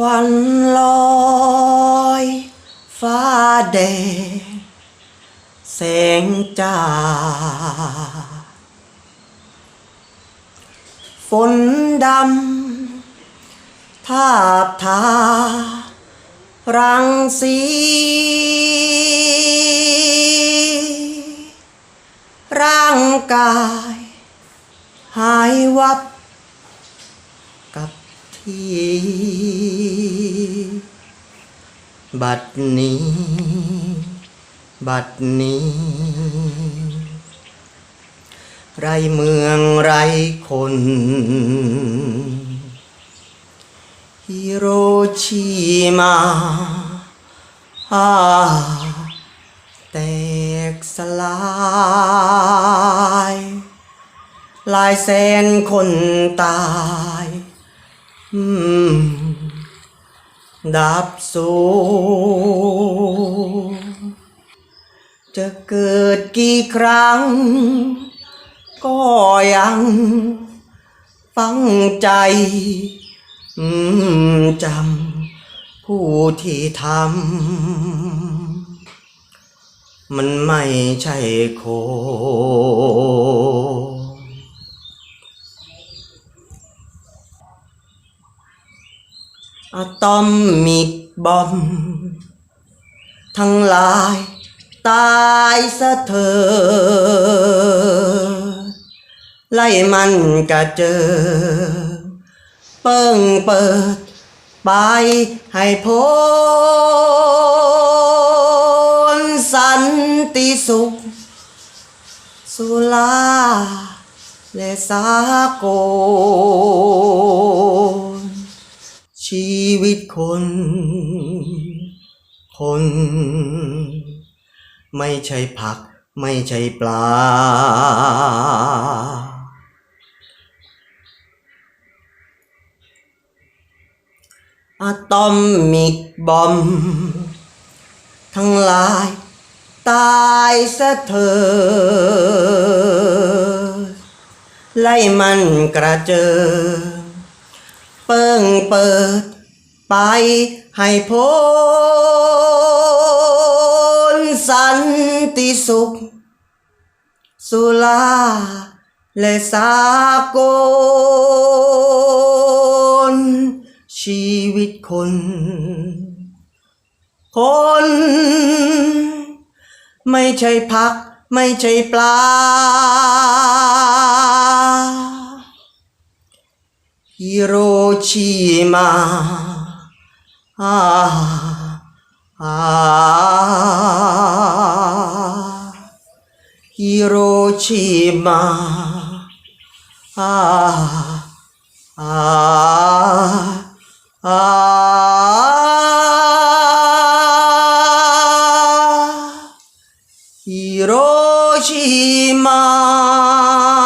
ควันลอย ฟ้าแดง แสงจ้า ฝนดำทาบทา รังสี ร่างกาย หายวับ ที่บัดนี้ บัดนี้ ไรเมืองไรคน ฮิโรชิมาอาแตกสลายลายแสนคนตาย ดับสูญจะเกิดกี่ครั้ง ก็ยัง ฟังใจจำผู้ที่ทำมันไม่ใช่โค อะตอมมิกบอม ทั้งหลายตายซะเธอ ไล่มันกะเจอ เปิ้งเปิด ไปให้พ้นสันติสุข สุลาและสากล ชีวิตคน คน ไม่ใช่ผัก ไม่ใช่ปลา อะตอมมิกบอม ทั้งหลาย ตายซะเธอ ไล่มันกระเจิง เปิงเปิด ไปให้พ้นสันติสุข สุลาและสากลชีวิตคน คน ไม่ใช่ผัก ไม่ใช่ปลา 이러지 마. 아, 아, 이러지 마. 아, 아, 아, 이러지 마.